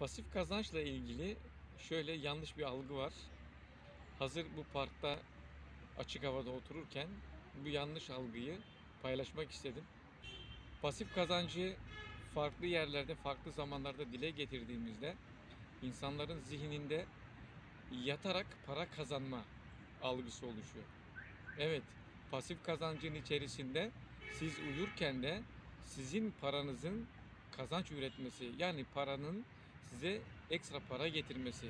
Pasif kazançla ilgili şöyle yanlış bir algı var. Hazır bu parkta açık havada otururken bu yanlış algıyı paylaşmak istedim. Pasif kazancı farklı yerlerde, farklı zamanlarda dile getirdiğimizde insanların zihninde yatarak para kazanma algısı oluşuyor. Evet, pasif kazancın içerisinde siz uyurken de sizin paranızın kazanç üretmesi yani paranın size ekstra para getirmesi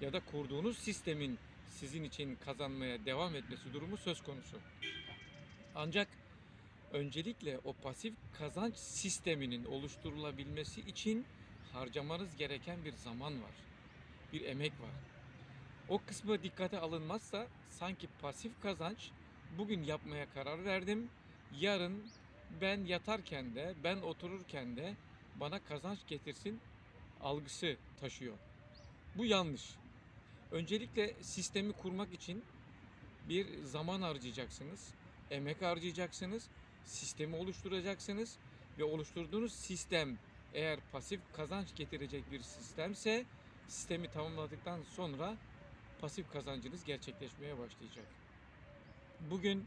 ya da kurduğunuz sistemin sizin için kazanmaya devam etmesi durumu söz konusu. Ancak öncelikle o pasif kazanç sisteminin oluşturulabilmesi için harcamanız gereken bir zaman var. Bir emek var. O kısmı dikkate alınmazsa sanki pasif kazanç bugün yapmaya karar verdim. Yarın ben yatarken de ben otururken de bana kazanç getirsin algısı taşıyor. Bu yanlış. Öncelikle sistemi kurmak için bir zaman harcayacaksınız, emek harcayacaksınız, sistemi oluşturacaksınız ve oluşturduğunuz sistem eğer pasif kazanç getirecek bir sistemse sistemi tamamladıktan sonra pasif kazancınız gerçekleşmeye başlayacak. Bugün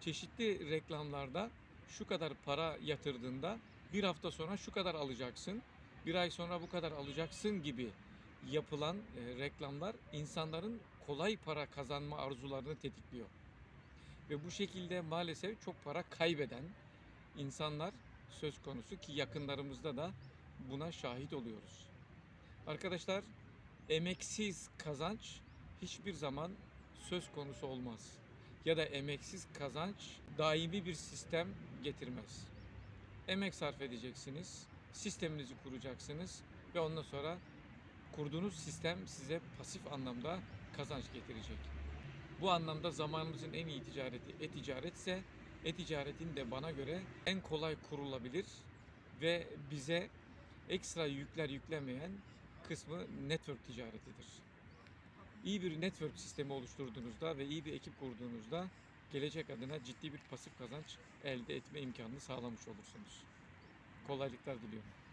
çeşitli reklamlarda şu kadar para yatırdığında bir hafta sonra şu kadar alacaksın, bir ay sonra bu kadar alacaksın gibi yapılan e, reklamlar insanların kolay para kazanma arzularını tetikliyor. Ve bu şekilde maalesef çok para kaybeden insanlar söz konusu ki yakınlarımızda da buna şahit oluyoruz. Arkadaşlar emeksiz kazanç hiçbir zaman söz konusu olmaz. Ya da emeksiz kazanç daimi bir sistem getirmez. Emek sarf edeceksiniz, sisteminizi kuracaksınız ve ondan sonra kurduğunuz sistem size pasif anlamda kazanç getirecek. Bu anlamda zamanımızın en iyi ticareti e-ticaretse e-ticaretin de bana göre en kolay kurulabilir ve bize ekstra yükler yüklemeyen kısmı network ticaretidir. İyi bir network sistemi oluşturduğunuzda ve iyi bir ekip kurduğunuzda gelecek adına ciddi bir pasif kazanç elde etme imkanını sağlamış olursunuz. Kolaylıklar diliyorum.